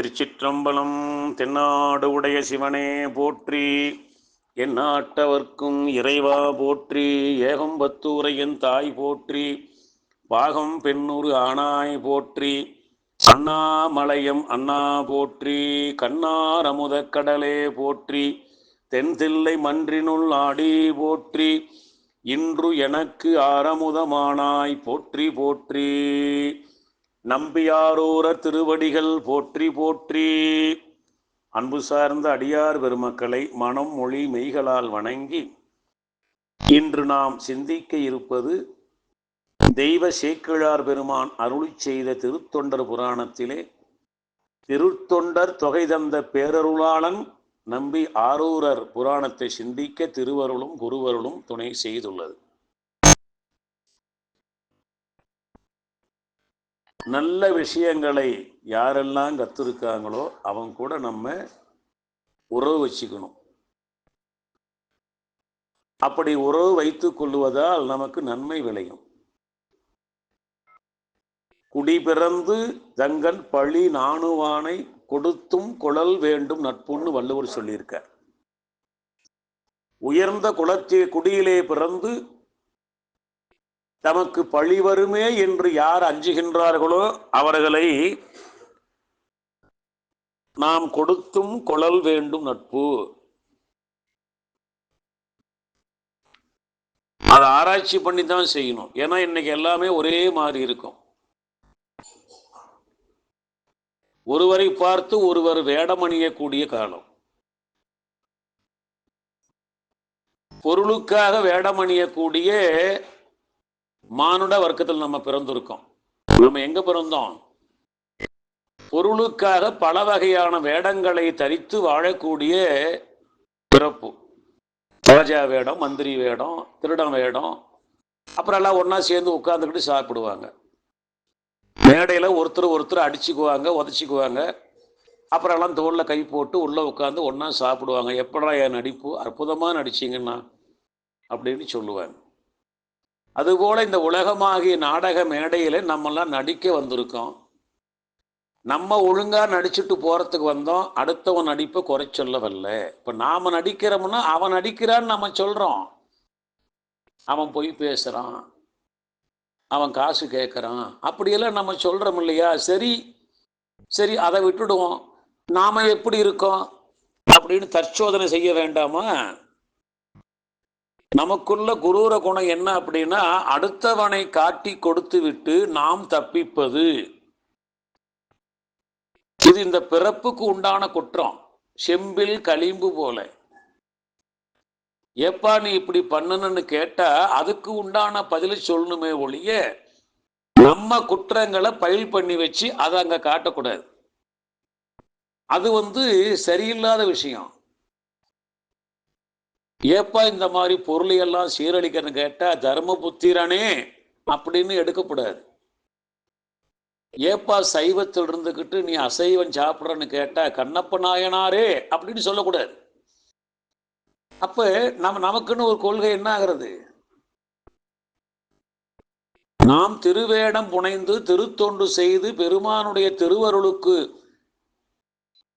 திருச்சிற்றம்பலம் தென்னாடு உடைய சிவனே போற்றி. என் நாட்டவர்க்கும் இறைவா போற்றி. ஏகம்பத்தூரையன் தாய் போற்றி. பாகம் பெண்ணூறு ஆனாய் போற்றி. அண்ணாமலையம் அண்ணா போற்றி. கண்ணார் அமுதக்கடலே போற்றி. தென்தில்லை மன்றினுள் ஆடி போற்றி. இன்று எனக்கு ஆரமுதமானாய் போற்றி போற்றி. நம்பியாரூரர் திருவடிகள் போற்றி போற்றி. அன்பு சார்ந்த அடியார் பெருமக்களை மனம் மொழி மெய்களால் வணங்கி இன்று நாம் சிந்திக்க இருப்பது தெய்வ சேக்கிழார் பெருமான் அருளி செய்த திருத்தொண்டர் புராணத்திலே திருத்தொண்டர் தொகை தந்த பேரருளாளன் நம்பி ஆரூரர் புராணத்தை சிந்திக்க திருவருளும் குருவருளும் துணை செய்துள்ளது. நல்ல விஷயங்களை யாரெல்லாம் கற்றுருக்காங்களோ அவங்க கூட நம்ம உறவு வச்சுக்கணும். அப்படி உறவு வைத்துக் கொள்வதால் நமக்கு நன்மை விளையும். குடி பிறந்து தங்கள் பழி நாணுவானை கொடுத்தும் குழல் வேண்டும் நட்புன்னு வள்ளுவர் சொல்லியிருக்கார். உயர்ந்த குலத்தே குடியிலே பிறந்து தமக்கு பழி வருமே என்று யார் அஞ்சுகின்றார்களோ அவர்களை நாம் கொடுத்தும் கொழல் வேண்டும் நட்பு. அதை ஆராய்ச்சி பண்ணி தான் செய்யணும். ஏன்னா இன்னைக்கு எல்லாமே ஒரே மாதிரி இருக்கும். ஒருவரை பார்த்து ஒருவர் வேடமணியக்கூடிய காலம். பொருளுக்காக வேடமணியக்கூடிய மானுட வர்க்கத்தில் நம்ம பிறந்திருக்கோம். நம்ம எங்க பிறந்தோம்? பொருளுக்காக பல வகையான வேடங்களை தரித்து வாழக்கூடிய பிறப்பு. ராஜா வேடம் மந்திரி வேடம் திருடம் வேடம் அப்புறம் எல்லாம் ஒன்றா சேர்ந்து உட்காந்துக்கிட்டு சாப்பிடுவாங்க. மேடையில் ஒருத்தர் ஒருத்தர் அடிச்சுக்குவாங்க உதச்சிக்குவாங்க. அப்புறம் எல்லாம் தோளில் கை போட்டு உள்ளே உட்காந்து ஒன்றா சாப்பிடுவாங்க. எப்படா என் நடிப்பு? அற்புதமாக நடிச்சிங்கண்ணா அப்படின்னு சொல்லுவாங்க. அதுபோல இந்த உலகமாகிய நாடக மேடையில் நம்மெல்லாம் நடிக்க வந்திருக்கோம். நம்ம ஒழுங்கா நடிச்சுட்டு போறதுக்கு வந்தோம். அடுத்தவன் நடிப்பை குறை சொல்ல வரல இப்ப நாம நடிக்கிறோம்னா அவன் நடிக்கிறான்னு நம்ம சொல்றோம். அவன் பொய் பேசுறான். அவன் காசு கேட்குறான் அப்படியெல்லாம் நம்ம சொல்றோம் இல்லையா? சரி சரி அதை விட்டுடுவோம். நாம எப்படி இருக்கோம்? அப்படின்னு தற்சோதனை செய்ய வேண்டாமா? நமக்குள்ள குரூர குணம் என்ன அப்படின்னா அடுத்தவனை காட்டி கொடுத்து விட்டு நாம் தப்பிப்பது. இது இந்த பிறப்புக்கு உண்டான குற்றம். செம்பில் களிம்பு போல. ஏப்பா நீ இப்படி பண்ணணும்னு கேட்டா அதுக்கு உண்டான பதிலை சொல்லணுமே ஒழிய நம்ம குற்றங்களை பயில் பண்ணி வச்சு அதை அங்க காட்டக்கூடாது. அது வந்து சரியில்லாத விஷயம். ஏப்பா இந்த மாதிரி பொருளையெல்லாம் சீரழிக்கன்னு கேட்டா தர்மபுத்திரனே அப்படின்னு எடுக்கக்கூடாது ஏப்பா சைவத்தில் இருந்துக்கிட்டு நீ அசைவம் சாப்பிட்றன்னு கேட்டா கண்ணப்ப நாயனாரே அப்படின்னு சொல்லக்கூடாது. அப்ப நம்ம நமக்குன்னு ஒரு கொள்கை என்ன ஆகிறது? நாம் திருவேடம் புனைந்து திருத்தொண்டு செய்து பெருமானுடைய திருவருளுக்கு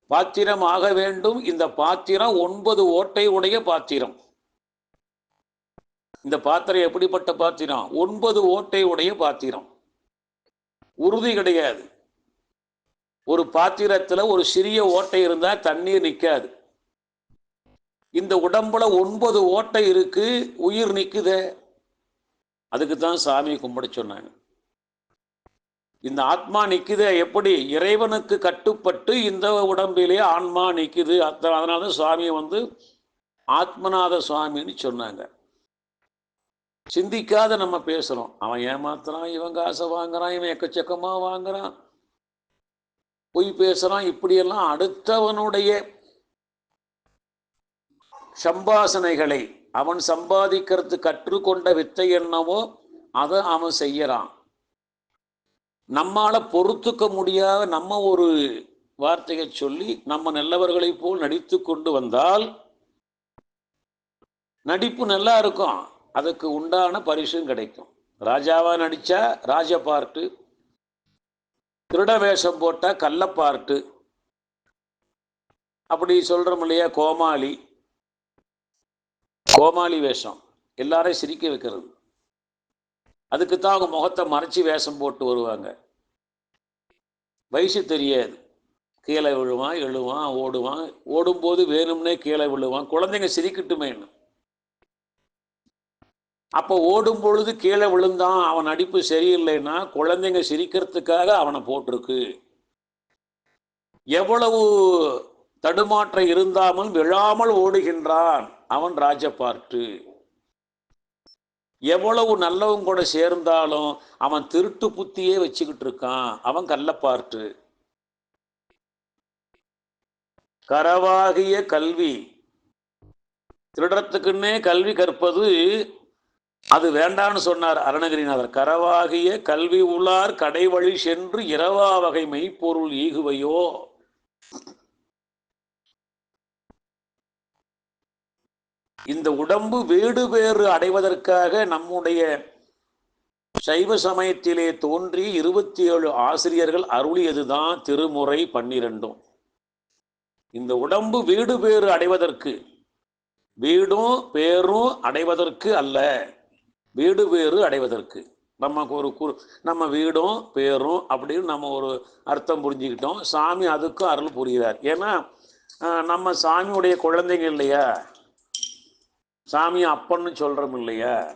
பாத்திரம் ஆக வேண்டும். இந்த பாத்திரம் ஒன்பது ஓட்டை உடைய பாத்திரம். இந்த பாத்திரம் எப்படிப்பட்ட பாத்திரம்? ஒன்பது ஓட்டை உடைய பாத்திரம். உறுதி கிடையாது. ஒரு பாத்திரத்துல ஒரு சிறிய ஓட்டை இருந்தா தண்ணீர் நிற்காது இந்த உடம்புல ஒன்பது ஓட்டை இருக்கு உயிர் நிற்குதே அதுக்கு தான் சாமி கும்பிட சொன்னாங்க. இந்த ஆத்மா நிற்குது எப்படி? இறைவனுக்கு கட்டுப்பட்டு இந்த உடம்பிலே ஆன்மா நிக்குது. அதனால தான் சுவாமி வந்து ஆத்மநாத சுவாமின்னு சொன்னாங்க. சிந்திக்காத நம்ம பேசுகிறோம் அவன் ஏமாத்துறான் இவன் காசை வாங்குறான் இவன் எக்கச்சக்கமாக வாங்குறான். பொய் பேசுகிறான் இப்படியெல்லாம் அடுத்தவனுடைய சம்பாசனைகளை அவன் சம்பாதிக்கிறது கற்றுக்கொண்ட வித்தை என்னவோ அதை அவன் செய்யறான். நம்மால பொறுத்துக்க முடியாத நம்ம ஒரு வார்த்தையை சொல்லி நம்ம நல்லவர்களைப் போல் நடித்து கொண்டு வந்தால் நடிப்பு நல்லா இருக்கும். அதுக்கு உண்டான பரிசும் கிடைக்கும். ராஜாவா நடிச்சா ராஜ பார்ட்டு. திருட வேஷம் போட்டா கள்ள பார்ட்டு. அப்படி சொல்கிறோம் இல்லையா கோமாளி. கோமாளி வேஷம். எல்லாரையும் சிரிக்க வைக்கிறது. அதுக்கு தான் அவங்க முகத்தை மறைச்சி வேஷம் போட்டு வருவாங்க. வயசு தெரியாது. கீழே விழுவான் எழுவான் ஓடுவான். ஓடும்போது வேணும்னே கீழே விழுவான். குழந்தைங்க சிரிக்கட்டுமேன்னு அப்போ ஓடும் பொழுது கீழே விழுந்தான். அவன் நடிப்பு சரியில்லைன்னா குழந்தைங்க சிரிக்கிறதுக்காக அவனை போட்டிருக்கு. எவ்வளவு தடுமாற்றம் இருந்தாமல் விழாமல் ஓடுகின்றான் அவன் ராஜபார்ட்டு. எவ்வளவு நல்லவன் கூட சேர்ந்தாலும் அவன் திருட்டு புத்தியே வச்சுக்கிட்டு இருக்கான். அவன் கள்ளப்பார்ட்டு. கரவாகிய கல்வி. திருடத்துக்குன்னே கல்வி கற்பது அது வேண்டான்னு சொன்னார் அருணகிரிநாதர். கரவாகிய கல்வி உள்ளார் கடைவழி சென்று இரவா வகை மெய்ப்பொருள் ஈகுவையோ. இந்த உடம்பு வீடு வேறு அடைவதற்காக நம்முடைய சைவ சமயத்திலே தோன்றி இருபத்தி ஏழு ஆசிரியர்கள் அருளியதுதான் திருமுறை பன்னிரெண்டும். இந்த உடம்பு வீடு பேறு அடைவதற்கு வீடும் பேரும் அடைவதற்கு அல்ல வீடு பேறு அடைவதற்கு. நமக்கு ஒரு கு நம்ம வீடும் பேரும் அப்படின்னு நம்ம ஒரு அர்த்தம் புரிஞ்சுக்கிட்டோம். சாமி அதுக்கும் அருள் புரிகிறார். ஏன்னா நம்ம சாமியுடைய குழந்தைங்க இல்லையா? சாமியை அப்பன்னு சொல்றோம் இல்லையா?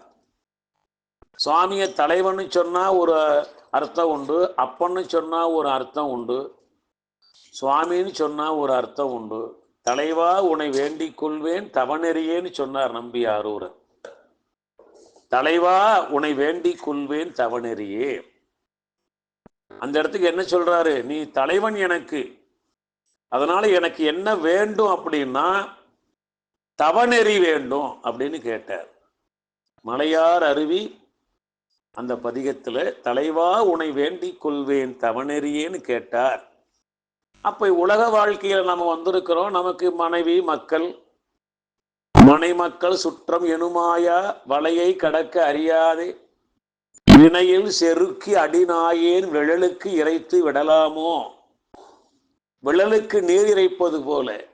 சுவாமியை தலைவன்னு சொன்னா ஒரு அர்த்தம் உண்டு அப்பன்னு சொன்னா ஒரு அர்த்தம் உண்டு சுவாமின்னு சொன்னா ஒரு அர்த்தம் உண்டு. தலைவா உன்னை வேண்டிக் கொள்வேன் தவநெறியேன்னு சொன்னார் நம்பி ஆரூர். தலைவா உன்னை வேண்டிக் கொள்வேன் தவநெறியே. அந்த இடத்துக்கு என்ன சொல்றாரு? நீ தலைவன் எனக்கு. அதனால எனக்கு என்ன வேண்டும் அப்படின்னா தவநெறி வேண்டும் அப்படின்னு கேட்டார். மலையார் அருவி அந்த பதிகத்தில் தலைவா உனை வேண்டிக் கொள்வேன் தவநெறியேன்னு கேட்டார். அப்போ உலக வாழ்க்கையில் நம்ம வந்திருக்கிறோம். நமக்கு மனைவி மக்கள் மனை மக்கள் சுற்றம் எனுமாயா வலையை கடக்க அறியாதே. வினையில் செருக்கி அடிநாயேன் விழலுக்கு இறைத்து விடலாமோ? விழலுக்கு நீர் இறைப்பது போல.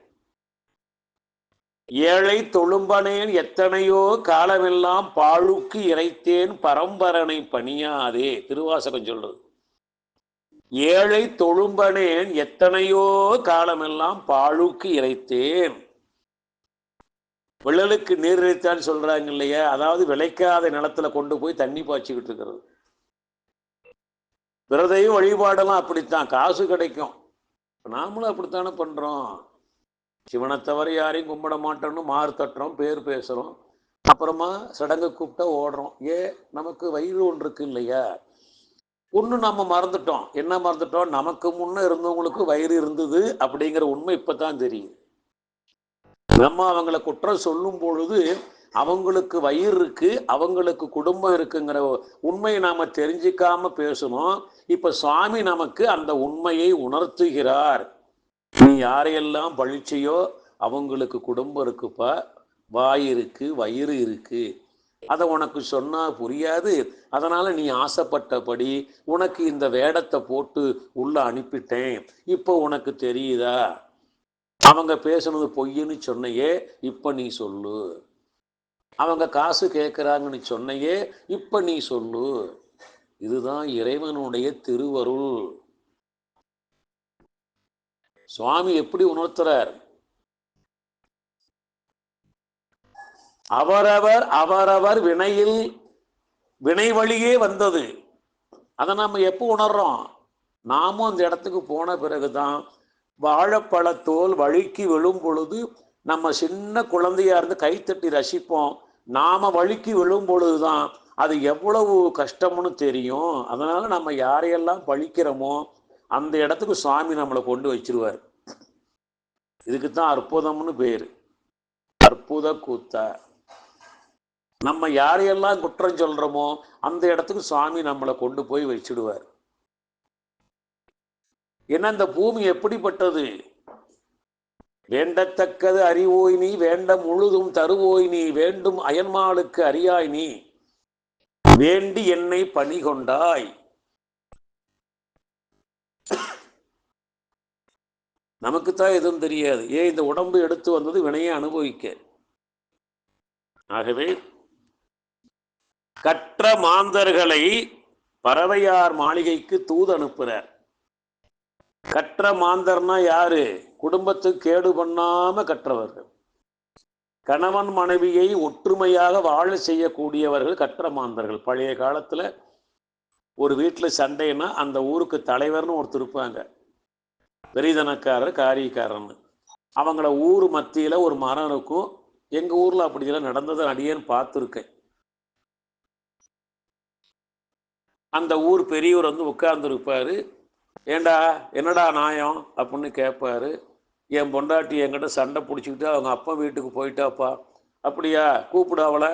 ஏழை தொழும்பனேன் எத்தனையோ காலமெல்லாம் பாழுக்கு இறைத்தேன் பரம்பரனை பணியாதே. திருவாசகம் சொல்றது. ஏழை தொழும்பனேன் எத்தனையோ காலமெல்லாம் பாழுக்கு இறைத்தேன். விழலுக்கு நீர் இறைத்தான்னு சொல்றாங்க இல்லையா? அதாவது விளைக்காத நிலத்துல கொண்டு போய் தண்ணி பாய்ச்சிக்கிட்டு இருக்கிறது. விரதையும் வழிபாடெல்லாம் அப்படித்தான். காசு கிடைக்கும். நாமளும் அப்படித்தானே பண்றோம். சிவனை தவிர யாரையும் கும்பிட மாட்டோம்னு மாறு தட்டுறோம் பேர் பேசுகிறோம் அப்புறமா சடங்கு கூப்பிட்டா ஓடுறோம். ஏ நமக்கு வயிறு ஒன்று இருக்கு இல்லையா? ஒன்று நம்ம மறந்துட்டோம். என்ன மறந்துட்டோம்? நமக்கு முன்னே இருந்தவங்களுக்கு வயிறு இருந்தது அப்படிங்கிற உண்மை இப்போ தான் தெரியும் நம்ம அவங்கள குற்றம் சொல்லும் பொழுது அவங்களுக்கு வயிறு இருக்கு அவங்களுக்கு குடும்பம் இருக்குங்கிற உண்மையை நாம தெரிஞ்சிக்காம பேசணும். இப்ப சுவாமி நமக்கு அந்த உண்மையை உணர்த்துகிறார். நீ யாரையெல்லாம் பழிச்சையோ அவங்களுக்கு குடும்பம் இருக்குப்பா. வாய் இருக்கு வயிறு இருக்கு. அதை உனக்கு சொன்னா புரியாது. அதனால நீ ஆசைப்பட்டபடி உனக்கு இந்த வேடத்தை போட்டு உள்ள அனுப்பிட்டேன். இப்போ உனக்கு தெரியுதா? அவங்க பேசுனது பொய்ன்னு சொன்னையே இப்போ நீ சொல்லு. அவங்க காசு கேட்குறாங்கன்னு சொன்னையே இப்போ நீ சொல்லு. இதுதான் இறைவனுடைய திருவருள். சுவாமி எப்படி உணர்த்துறார்? அவரவர் அவரவர் வினையில் வினை வழியே வந்தது. அதை நம்ம எப்போ உணர்றோம்? நாமும் அந்த இடத்துக்கு போன பிறகுதான் வாழைப்பழத்தோல் வழுக்கி விழும் பொழுது நம்ம சின்ன குழந்தையா இருந்து கைத்தட்டி ரசிப்போம். நாம வழுக்கி விழும் பொழுதுதான் அது எவ்வளவு கஷ்டம்னு தெரியும். அதனால நம்ம யாரையெல்லாம் பழிக்கிறோமோ அந்த இடத்துக்கு சுவாமி நம்மளை கொண்டு வச்சிருவார். இதுக்கு தான் அற்புதம்னு பேர். அற்புத கூத்தா. நம்ம யாரையெல்லாம் குற்றம் சொல்கிறோமோ அந்த இடத்துக்கு சுவாமி நம்மளை கொண்டு போய் வச்சிடுவார். ஏன்னா இந்த பூமி எப்படிப்பட்டது? வேண்டத்தக்கது அறிவோய் நீ வேண்ட முழுதும் தருவோய் நீ வேண்டும் அயன்மாளுக்கு அறியாய் நீ. வேண்டி என்னை பணி கொண்டாய் நமக்குத்தான் எதுவும் தெரியாது. ஏன் இந்த உடம்பு எடுத்து வந்தது வினையை அனுபவிக்க? ஆகவே கற்ற மாந்தர்களை பறவையார் மாளிகைக்கு தூது அனுப்புகிறார் கற்ற மாந்தர்னா யாரு? குடும்பத்துக்கு கேடு பண்ணாம கற்றவர்கள். கணவன் மனைவியை ஒற்றுமையாக வாழ செய்யக்கூடியவர்கள் கற்ற மாந்தர்கள். பழைய காலத்துல ஒரு வீட்டில் சண்டைன்னா அந்த ஊருக்கு தலைவர்னு ஒருத்தர் இருப்பாங்க. வெறிதனக்காரர் காரியக்காரன்னு அவங்கள ஊர் மத்தியில் ஒரு மரம் இருக்கும். எங்கள் ஊரில் அப்படிலாம் நடந்ததை அடியேன்னு பார்த்துருக்கேன். அந்த ஊர் பெரியவர் வந்து உட்கார்ந்துருப்பார். ஏண்டா என்னடா நாயம்? அப்படின்னு கேட்பாரு. என் பொண்டாட்டி என்கிட்ட சண்டை பிடிச்சிக்கிட்டு அவங்க அப்பா வீட்டுக்கு போயிட்டாப்பா. அப்படியா? கூப்பிடு அவளை.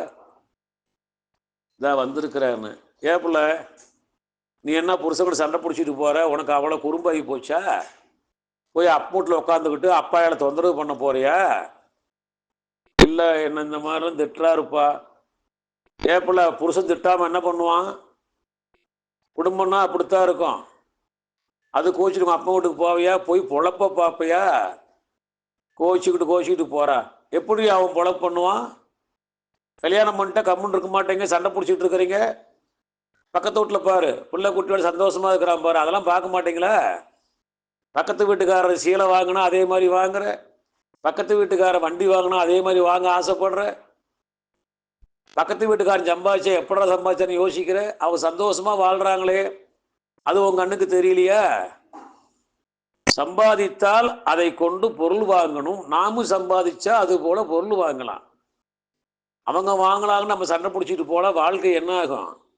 இதா வந்திருக்கிறான்னு. ஏப்பிள்ள நீ என்ன புருஷன் சண்டை பிடிச்சிட்டு போற? உனக்கு அவளை குறும்பாகி போச்சா? போய் அப்பூட்டில் உட்காந்துக்கிட்டு அப்பா இலை தொந்தரவு பண்ண போறியா? இல்லை என்ன இந்த மாதிரி திட்டுறாருப்பா ஏப்பில் புருஷன் திட்டாமல் என்ன பண்ணுவான்? குடும்பம்னா அப்படித்தான் இருக்கும். அது கோச்சிட்டு அப்பா வீட்டுக்கு போவியா? போய் பொழப்ப பார்ப்பையா கோச்சிக்கிட்டு கோச்சிக்கிட்டு போறா. எப்படி அவன் பொழப்பு பண்ணுவான்? கல்யாணம் பண்ணிட்டா கம்முன்னு இருக்க மாட்டேங்க சண்டை பிடிச்சிட்டு இருக்கிறீங்க. பக்கத்து வீட்டில் பாரு பிள்ளை குட்டியோட சந்தோஷமா இருக்கிறான் பாரு அதெல்லாம் பார்க்க மாட்டீங்களா? பக்கத்து வீட்டுக்காரர் சீலை வாங்கினா அதே மாதிரி வாங்குற. பக்கத்து வீட்டுக்காரர் வண்டி வாங்கினா அதே மாதிரி வாங்க ஆசைப்படுற. பக்கத்து வீட்டுக்காரன் சம்பாதிச்சா எப்படா சம்பாதிச்சான்னு யோசிக்கிற. அவங்க சந்தோஷமா வாழ்றாங்களே. அது உங்க கண்ணுக்கு தெரியலையா? சம்பாதித்தால் அதை கொண்டு பொருள் வாங்கணும். நாமும் சம்பாதிச்சா அது போல பொருள் வாங்கலாம். அவங்க வாங்கலாங்கன்னு நம்ம சண்டை பிடிச்சிட்டு போல வாழ்க்கை என்ன ஆகும்?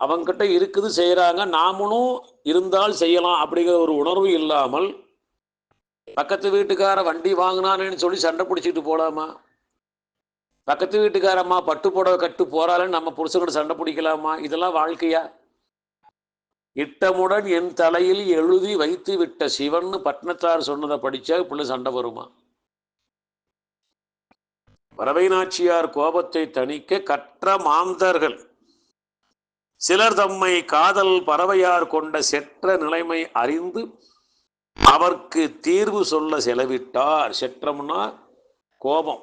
அவங்கிட்ட இருக்குது செய்கிறாங்க நாமளும் இருந்தால் செய்யலாம் அப்படிங்கிற ஒரு உணர்வு இல்லாமல் பக்கத்து வீட்டுக்கார வண்டி வாங்கினானேன்னு சொல்லி சண்டை பிடிச்சிட்டு போகலாமா பக்கத்து வீட்டுக்காரம்மா பட்டு புடவை கட்டு போறாளன்னு நம்ம புருஷங்கிட்ட சண்டை பிடிக்கலாமா? இதெல்லாம் வாழ்க்கையா? இட்டமுடன் என் தலையில் எழுதி வைத்து விட்ட சிவன் பட்னத்தார் சொன்னதை படிச்சா பிள்ளை சண்டை வருமா? பறவை நாச்சியார் கோபத்தை தணிக்க கற்ற மாந்தர்கள் சிலர் தம்மை காதல் பறவையார் கொண்ட செற்ற நிலைமை அறிந்து அவர்க்கு தீர்வு சொல்ல செலவிட்டார். செற்றம்னா கோபம்.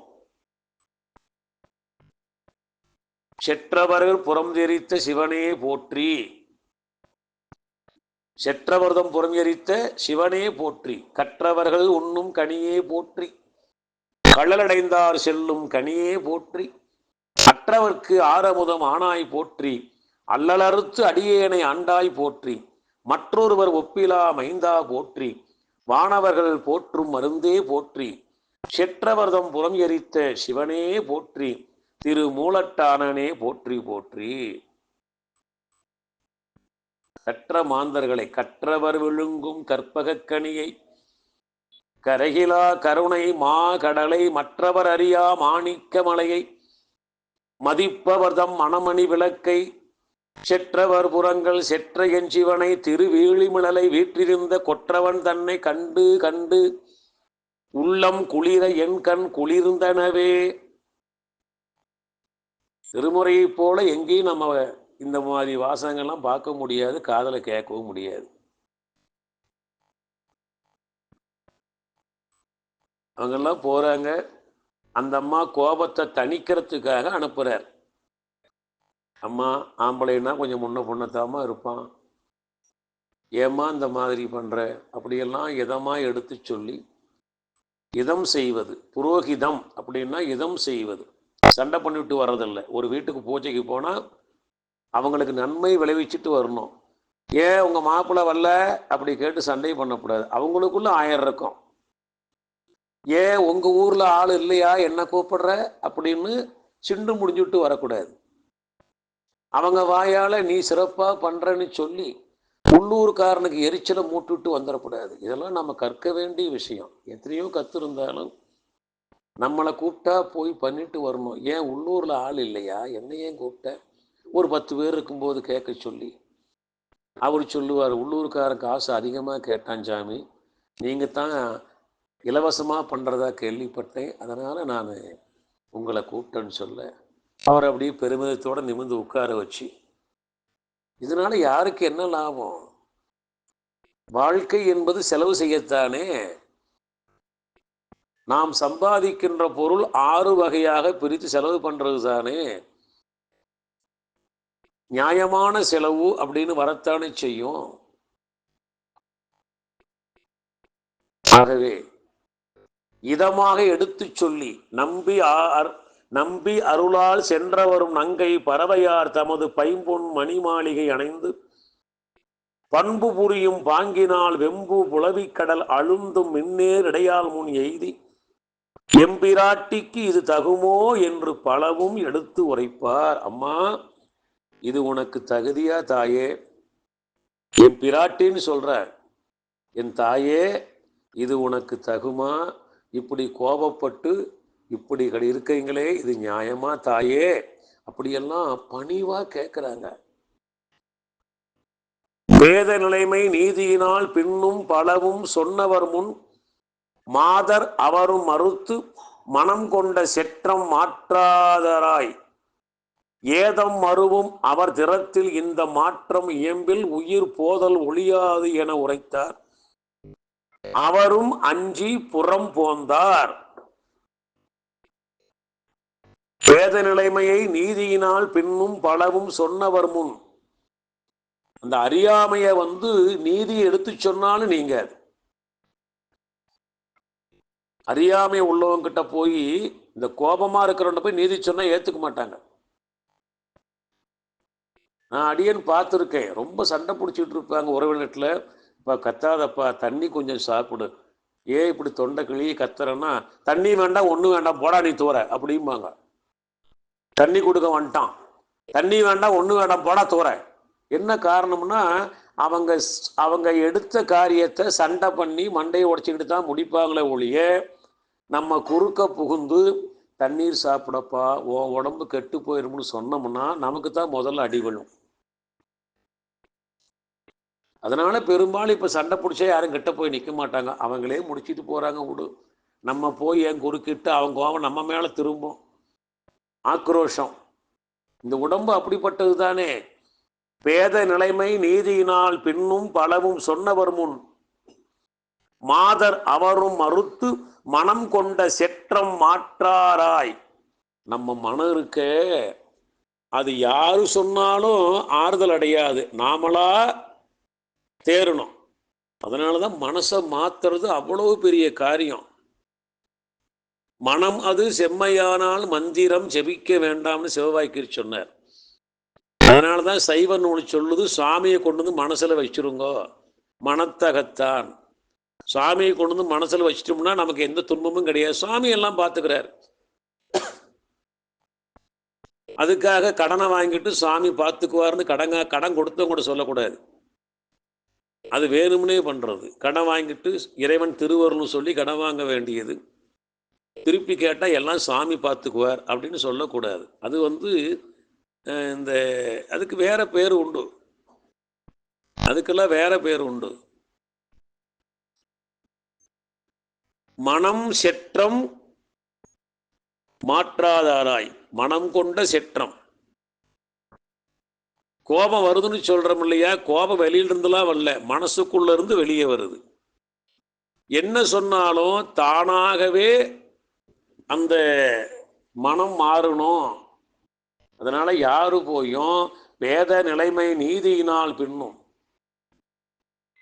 செற்றவர்கள் புறம் தெரித்த சிவனே போற்றி. செற்றவர்தம் புறம் எரித்த சிவனே போற்றி. கற்றவர்கள் உண்ணும் கனியே போற்றி. கள்ளலடைந்தார் செல்லும் கனியே போற்றி. அற்றவர்க்கு ஆரமுதம் ஆனாய் போற்றி. அல்லலறுத்து அடியேனை ஆண்டாய் போற்றி மற்றொருவர் ஒப்பிலா மைந்தா போற்றி வானவர்கள் போற்றும் மருந்தே போற்றி செற்றவர்தம் புறம் எரித்த சிவனே போற்றி திரு மூலட்டானனே போற்றி போற்றி. கற்ற மாந்தர்களை கற்றவர் விழுங்கும் கற்பகக் கனியை கரகிலா கருணை மா கடலை மற்றவர் அறியா மாணிக்க மலையை மதிப்பவர்தம் மணமணி விளக்கை செற்றவர் புறங்கள் செற்ற என் சிவனை திருவேளிமிழலை வீற்றிருந்த கொற்றவன் தன்னை கண்டு கண்டு உள்ளம் குளிர என் கண் குளிர்ந்தனவே. திருமுறையைப் போல எங்கேயும் நம்ம இந்த மாதிரி வாசகங்கள்லாம் பார்க்க முடியாது காதலை கேட்கவும் முடியாது. அவங்கெல்லாம் போறாங்க. அந்த அம்மா கோபத்தை தணிக்கிறதுக்காக அனுப்புறார். அம்மா ஆம்பளைன்னா கொஞ்சம் முன்ன பொண்ணத்தாமா இருப்பான். ஏம்மா இந்த மாதிரி பண்ற? அப்படியெல்லாம் இதமா எடுத்து சொல்லி இதம் செய்வது புரோகிதம் அப்படின்னா இதம் செய்வது. சண்டை பண்ணிவிட்டு வர்றதில்ல. ஒரு வீட்டுக்கு பூஜைக்கு போனால் அவங்களுக்கு நன்மை விளைவிச்சிட்டு வரணும். ஏன் உங்கள் மாப்பிள்ளை வரல? அப்படி கேட்டு சண்டை பண்ணக்கூடாது. அவங்களுக்குள்ள ஆயிரம் இருக்கும். ஏன் உங்கள் ஊரில் ஆள் இல்லையா? என்ன கூப்பிடுற? அப்படின்னு சிண்டு முடிஞ்சுட்டு வரக்கூடாது. அவங்க வாயால் நீ சிறப்பாக பண்ணுறன்னு சொல்லி உள்ளூர்காரனுக்கு எரிச்சலை மூட்டுவிட்டு வந்துடக்கூடாது. இதெல்லாம் நம்ம கற்க வேண்டிய விஷயம். எத்தனையோ கற்றுருந்தாலும் நம்மளை கூப்பிட்டா போய் பண்ணிட்டு வரணும். ஏன் உள்ளூரில் ஆள் இல்லையா? என்ன ஏன் கூப்பிட்ட? ஒரு பத்து பேர் இருக்கும்போது கேட்க சொல்லி. அவர் சொல்லுவார் உள்ளூர்காரன் காசு அதிகமாக கேட்டான் சாமி. நீங்கள் தான் இலவசமாக பண்ணுறதா கேள்விப்பட்டேன். அதனால் நான் உங்களை கூப்பிட்டேன்னு சொல்ல. அவர் அப்படியே பெருமிதத்தோடு நிமிர்ந்து உட்கார வச்சு இதனால் யாருக்கு என்ன லாபம்? வாழ்க்கை என்பது செலவு செய்யத்தானே? நாம் சம்பாதிக்கின்ற பொருள் ஆறு வகையாக பிரித்து செலவு பண்றது தானே? நியாயமான செலவு அப்படின்னு வரத்தானே செய்யும்? ஆகவே இதமாக எடுத்து சொல்லி நம்பி ஆர் நம்பி அருளால் சென்றவரும் நங்கை பறவையார் தமது பைம்பொன் மணிமாளிகை அணைந்து. பண்பு புரியும் பாங்கினால் வெம்பு புலவிக்கடல் அழுந்தும் மின்னேர் இடையால் முன் எய்தி. எம்பிராட்டிக்கு இது தகுமோ என்று பலவும் எடுத்து உரைப்பார். அம்மா இது உனக்கு தகுதியா தாயே? என் பிராட்டின்னு சொல்ற என் தாயே இது உனக்கு தகுமா? இப்படி கோபப்பட்டு இப்படி இருக்கீங்களே இது நியாயமா தாயே? அப்படியெல்லாம் பணிவா கேட்குறாங்க வேத நிலைமை நீதியினால் பின்னும் பலவும் சொன்னவர் முன் மாதர் அவரும் மறுத்து மனம் கொண்ட செற்றம் மாற்றாதராய். ஏதம் மறுவும் அவர் திறத்தில் இந்த மாற்றம் இயம்பில் உயிர் போதல் ஒழியாது என உரைத்தார். அவரும் அஞ்சி புறம் போந்தார். வேத நிலைமையை நீதியினால் பின்னும் பலவும் சொன்னவர் முன். அந்த அறியாமைய வந்து நீதி எடுத்து சொன்னாலும் நீங்க. அறியாமை உள்ளவங்க கிட்ட போய் இந்த கோபமா இருக்கிறவன் போய் நீதி சொன்னா ஏத்துக்க மாட்டாங்க. நான் அடியன் பார்த்துருக்கேன். ரொம்ப சண்டை பிடிச்சிட்டு இருப்பாங்க உறவினத்தில் இப்போ கத்தாதப்பா தண்ணி கொஞ்சம் சாப்பிடு. ஏன் இப்படி தொண்டை கிளி கத்துறேன்னா தண்ணி வேண்டாம் ஒன்றும் வேண்டாம் போடா நீ தூர அப்படிம்பாங்க. தண்ணி கொடுக்க வந்துட்டான். தண்ணி வேண்டாம் ஒன்று வேண்டாம் போடா தூர என்ன காரணம்னா அவங்க ஸ்- அவங்க எடுத்த காரியத்தை சண்டை பண்ணி மண்டையை உடச்சிக்கிட்டு தான் முடிப்பாங்களே ஒழிய நம்ம குறுக்க புகுந்து தண்ணீர் சாப்பிடப்பா உன் உடம்பு கெட்டு போயிரும்னு சொன்னோம்னா நமக்கு தான் முதல்ல அடி விழும். அதனால பெரும்பாலும் இப்போ சண்டை பிடிச்சா யாரும் கிட்ட போய் நிற்க மாட்டாங்க. அவங்களே முடிச்சிட்டு போகிறாங்க விடு. நம்ம போய் என் குறுக்கிட்டு அவங்க கோவம் நம்ம மேலே திரும்பும். ஆக்ரோஷம். இந்த உடம்பு அப்படிப்பட்டது தானே. பேத நிலைமை நீதியினால் பின்னும் பலவும் சொன்னவர் முன். மாதர் அவரும் மறுத்து மனம் கொண்ட செற்றம் மாற்றாராய். நம்ம மனம் இருக்க. அது யாரு சொன்னாலும் ஆறுதல் அடையாது. நாமளா தேறணும். அதனால தான் மனசை மாத்துறது அவ்வளவு பெரிய காரியம். மனம் அது செம்மையானால் மந்திரம் செபிக்க வேண்டாம்னு சிவவாய்க்கர் சொன்னார். அதனால தான் சைவ நூல் சொல்லுது சாமியை கொண்டு வந்து மனசில் வச்சிருங்கோ. மனத்தகத்தான். சாமியை கொண்டு வந்து மனசில் வச்சிட்டோம்னா நமக்கு எந்த துன்பமும் கிடையாது. சாமி எல்லாம் பார்த்துக்கிறார் அதுக்காக கடனை வாங்கிட்டு சாமி பார்த்துக்குவாருன்னு கடங்க கடன் கொடுத்தவங்க கூட சொல்லக்கூடாது. அது வேணும்னே பண்றது. கடன் வாங்கிட்டு இறைவன் திருவருள்னு சொல்லி கடன் வாங்க வேண்டியது. திருப்பி கேட்டால் எல்லாம் சாமி பார்த்துக்குவார் அப்படின்னு சொல்லக்கூடாது. அது வந்து அஹ், இந்த அதுக்கு வேற பேர் உண்டு. அதுக்கெல்லாம் வேற பேர் உண்டு. மனம் செற்றம் மாற்றாதாராய். மனம் கொண்ட செற்றம். கோபம் வருதுன்னு சொல்றோம் இல்லையா? கோபம் வெளியிலிருந்துலாம் வரல. மனசுக்குள்ள இருந்து வெளியே வருது. என்ன சொன்னாலும் தானாகவே அந்த மனம் மாறணும். அதனால யாரு போயும் வேத நிலைமை நீதியினால் பின்னும்.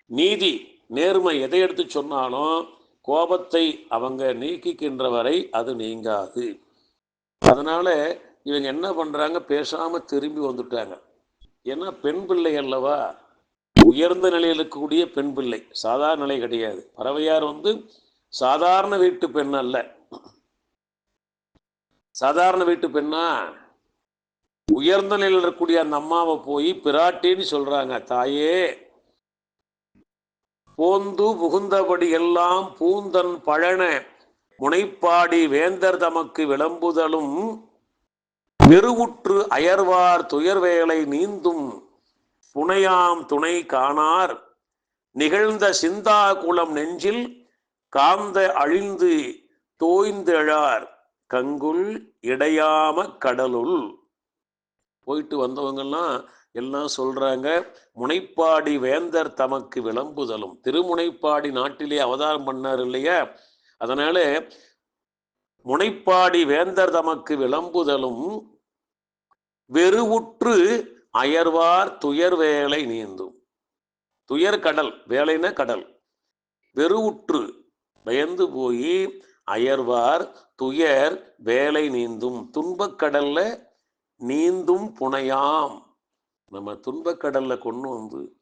நீதி நேர்மை எதை எடுத்து சொன்னாலும் கோபத்தை அவங்க நீக்கிக்கின்ற வரை அது நீங்காது. அதனால இவங்க என்ன பண்றாங்க? பேசாம திரும்பி வந்துட்டாங்க. ஏன்னா பெண் பிள்ளை அல்லவா? உயர்ந்த நிலையில் இருக்கக்கூடிய பெண் பிள்ளை. சாதாரண நிலை கிடையாது. பறவையார் வந்து சாதாரண வீட்டு பெண் அல்ல. சாதாரண வீட்டு பெண்ணா உயர்ந்த நிலையில் இருக்கக்கூடிய அந்த அம்மாவை போய் பிராட்டின்னு சொல்றாங்க. தாயே போந்து புகுந்தபடி எல்லாம் பூந்தன் பழன முனைப்பாடி வேந்தர் தமக்கு விளம்புதலும் வெறுவுற்று அயர்வார் துயர்வேலை நீந்தும் புனையாம் துணை காணார் நிகழ்ந்த சிந்தா குளம் நெஞ்சில் காந்த அழிந்து தோய்ந்தெழார் கங்குள் இடையாம கடலுள். போயிட்டு வந்தவங்கெல்லாம் எல்லாம் சொல்றாங்க முனைப்பாடி வேந்தர் தமக்கு விளம்புதலும். திருமுனைப்பாடி நாட்டிலே அவதாரம் பண்ணார் இல்லையா? அதனால முனைப்பாடி வேந்தர் தமக்கு விளம்புதலும் வெறுவுற்று அயர்வார் துயர் வேலை நீந்தும். துயர் கடல் வேலைன கடல். வெறுவுற்று பயந்து போய் அயர்வார் துயர் வேலை நீந்தும். துன்பக்கடல்ல நீந்தும் புனையாம். நம்ம துன்பக்கடல்ல கொண்டு வந்து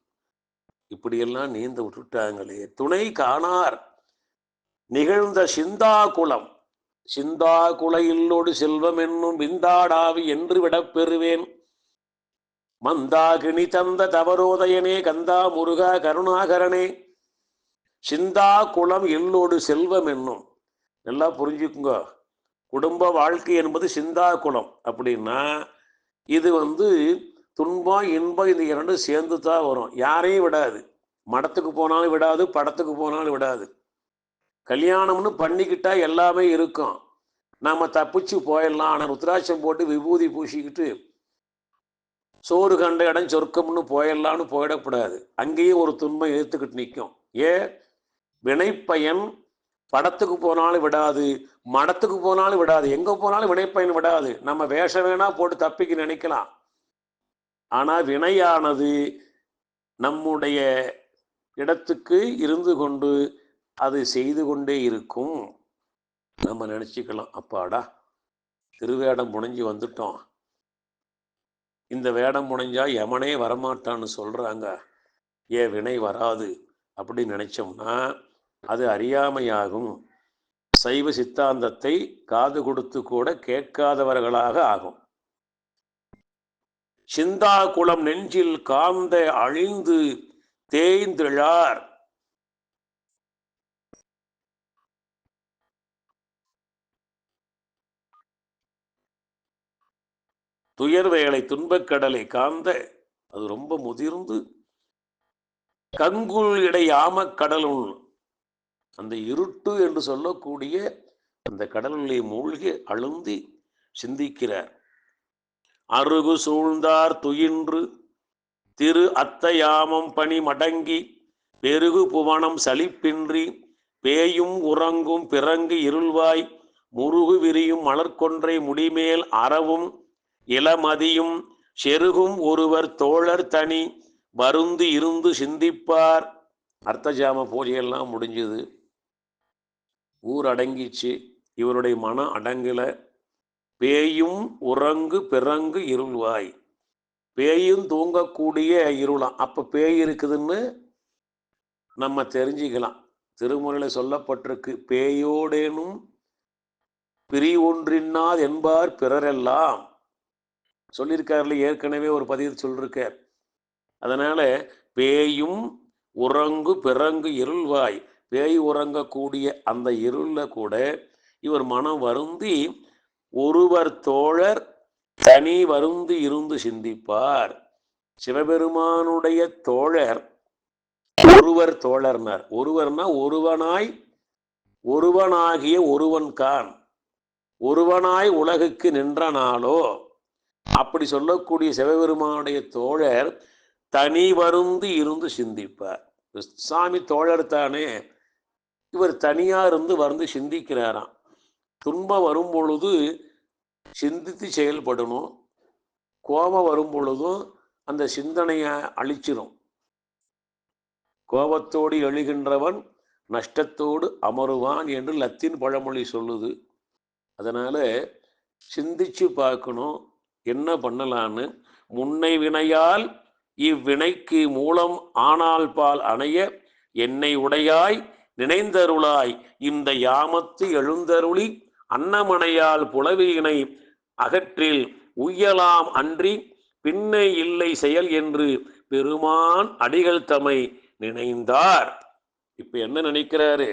இப்படியெல்லாம் நீந்த விட்டுட்டாங்களே. துணை காணார். நிகழ்ந்த சிந்தா குலம். சிந்தா செல்வம் என்னும் விந்தாடாவி என்று விடப் பெறுவேன். மந்தாகினி தந்த தவரோதயனே கந்தா முருகா கருணாகரனே. சிந்தா குலம் எல்லோடு செல்வம் என்னும் நல்லா புரிஞ்சுக்குங்க. குடும்ப வாழ்க்கை என்பது சிந்தா குலம் அப்படின்னா இது வந்து துன்பம் இன்பம் இது இரண்டும் சேர்ந்து தான் வரும். யாரையும் விடாது. மடத்துக்கு போனாலும் விடாது படத்துக்கு போனாலும் விடாது. கல்யாணம்னு பண்ணிக்கிட்டா எல்லாமே இருக்கும். நாம் தப்பிச்சு போயிடலாம். ஆனால் ருத்ராட்சம் போட்டு விபூதி பூசிக்கிட்டு சோறு கண்ட இடம் சொர்க்கம்னு போயிடலான்னு போயிடக்கூடாது. அங்கேயும் ஒரு துன்பம் எதிர்த்துக்கிட்டு நிற்கும். ஏன்? வினைப்பயன் படத்துக்கு போனாலும் விடாது மடத்துக்கு போனாலும் விடாது எங்க போனாலும் வினைப்பயன் விடாது. நம்ம வேஷம் வேணா போட்டு தப்பிக்க நினைக்கலாம். ஆனா வினையானது நம்முடைய இடத்துக்கு இருந்து கொண்டு அது செய்து கொண்டே இருக்கும். நம்ம நினச்சிக்கலாம் அப்பாடா திருவேடம் புனைஞ்சு வந்துட்டோம். இந்த வேடம் புனைஞ்சா யமனே வரமாட்டான்னு சொல்கிறாங்க ஏன் வினை வராது? அப்படின்னு நினச்சோம்னா அது அறியாமையாகும். சைவ சித்தாந்தத்தை காது கொடுத்து கூட கேட்காதவர்களாக ஆகும். சிந்தா குளம் நெஞ்சில் காந்த அழிந்து தேய்ந்திழார். துயர் வேலை துன்பக் கடலை காந்த அது ரொம்ப முதிர்ந்து. கங்குள் இடை ஆமக்கடலுள் அந்த இருட்டு என்று சொல்லக்கூடிய அந்த கடலிலே மூழ்கி அழுந்தி சிந்திக்கிறார். அருகு சூழ்ந்தார் துயின்று திரு அத்தையாமம் பணி மடங்கி பெருகு புவனம் சலிப்பின்றி பேயும் உறங்கும் பிறங்கு இருள்வாய் முருகு விரியும் மலர்கொன்றை முடிமேல் அறவும் இளமதியும் செருகும் ஒருவர் தோழர் தனி வருந்து இருந்து சிந்திப்பார். அர்த்தஜாம பூஜையெல்லாம் முடிஞ்சுது. ஊர் அடங்கிச்சு இவருடைய மனம் அடங்கல பேயும் உறங்கு பிறங்கு இருள்வாய். பேயும் தூங்கக்கூடிய இருளாம் அப்ப பேய் இருக்குதுன்னு நம்ம தெரிஞ்சுக்கலாம். திருமுறையில் சொல்லப்பட்டிருக்கு பேயோடேனும் பிரி ஒன்றின்னாது என்பார் பிறரெல்லாம். சொல்லியிருக்காருல ஏற்கனவே ஒரு பதிவு சொல்லிருக்கார். அதனால பேயும் உறங்கு பிறங்கு இருள்வாய். பேய் உறங்கக்கூடிய அந்த இருள்ல கூட இவர் மனம் வருந்தி ஒருவர் தோழர் தனி வருந்தி இருந்து சிந்திப்பார். சிவபெருமானுடைய தோழர் ஒருவர் தோழர்னார். ஒருவர்னா ஒருவனாய் ஒருவனாகிய ஒருவன்கான் ஒருவனாய் உலகுக்கு நின்ற நாளோ அப்படி சொல்லக்கூடிய சிவபெருமானுடைய தோழர் தனி வருந்து இருந்து சிந்திப்பார். சாமி தோழர் தானே. இவர் தனியாக இருந்து வந்து சிந்திக்கிறாராம். துன்பம் வரும் பொழுது சிந்தித்து செயல்படணும். கோபம் வரும் பொழுதும் அந்த சிந்தனையை அழிச்சிடும் கோபத்தோடு எழுகின்றவன் நஷ்டத்தோடு அமருவான் என்று லத்தீன் பழமொழி சொல்லுது. அதனால் சிந்திச்சு பார்க்கணும் என்ன பண்ணலான்னு. முன்னை வினையால் இவ்வினைக்கு மூலம் ஆனால் பால் அணைய என்னை உடையாய் நினைந்தருளாய். இந்த யாமத்து எழுந்தருளி அன்னமனையால் புலவியினை அகற்றில் உய்யலாம் அன்றி பின்னை இல்லை செயல் என்று பெருமான் அடிகள் தமை நினைந்தார். இப்ப என்ன நினைக்கிறாரு?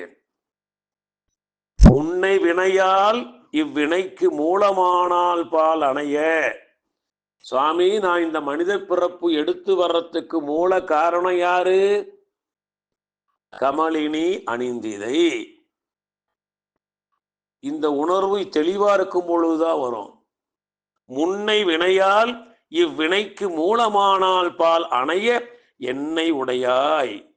உன்னை வினையால் இவ்வினைக்கு மூலமானால் பால் அணைய. சுவாமி நான் இந்த மனித பிறப்பு எடுத்து வர்றதுக்கு மூல காரணம் யாரு? கமலினி அணிந்திதை. இந்த உணர்வு தெளிவா இருக்கும் பொழுதுதான் வரும். முன்னை வினையால் இவ்வினைக்கு மூலமானால் பால் அணைய என்னை உடையாய்.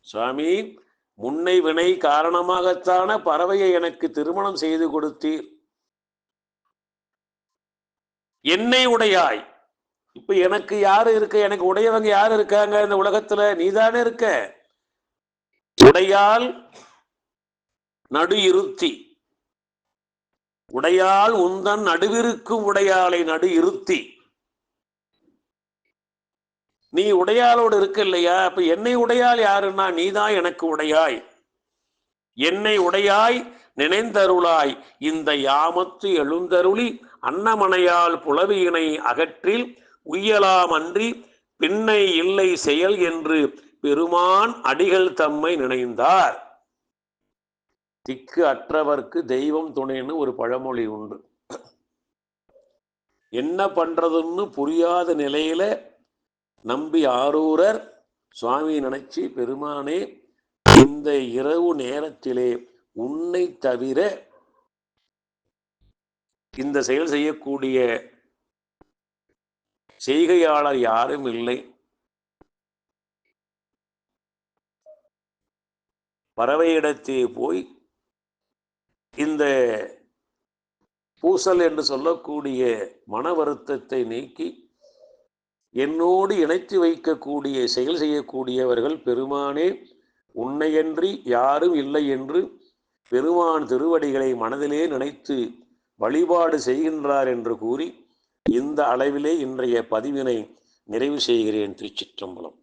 சுவாமி முன்னை வினை காரணமாகத்தான பறவையை எனக்கு திருமணம் செய்து கொடுத்தீர். என்னை உடையாய். இப்ப எனக்கு யாரு இருக்க? எனக்கு உடையவங்க யாரு இருக்காங்க? இந்த உலகத்துல நீதானே இருக்க? உடையால் நடு இருத்தி. உடையால் உந்தன் நடுவிருக்கும் உடையாளை நடு இருத்தி. நீ உடையாளோடு இருக்க இல்லையா? அப்ப என்னை உடையாள் யாருன்னா நீதான் எனக்கு உடையாய். என்னை உடையாய் நினைந்தருளாய். இந்த யாமத்து எழுந்தருளி அன்னமனையால் புலவியினை அகற்றில் உய்யலாம் அன்றி பின்னை இல்லை செயல் என்று பெருமான் அடிகள் தம்மை நினைந்தார். திக்கு அற்றவர்க்கு தெய்வம் துணைன்னு ஒரு பழமொழி உண்டு. என்ன பண்றதுன்னு புரியாத நிலையில நம்பி ஆரூரர் சுவாமி நினைச்சி பெருமானே இந்த இரவு நேரத்திலே உன்னை தவிர இந்த செயல் செய்யக்கூடிய செய்கையாளர் யாரும் இல்லை. பறவையிடத்தே போய் இந்த பூசல் என்று சொல்லக்கூடிய மன வருத்தத்தை நீக்கி என்னோடு இணைத்து வைக்கக்கூடிய செயல் செய்யக்கூடியவர்கள் பெருமானே உன்னையன்றி யாரும் இல்லை என்று பெருமான் திருவடிகளை மனதிலே நினைத்து வழிபாடு செய்கின்றார் என்று கூறி இந்த அளவிலே இன்றைய பதிவினை நிறைவு செய்கிறேன் திருச்சிற்றம்பலம்.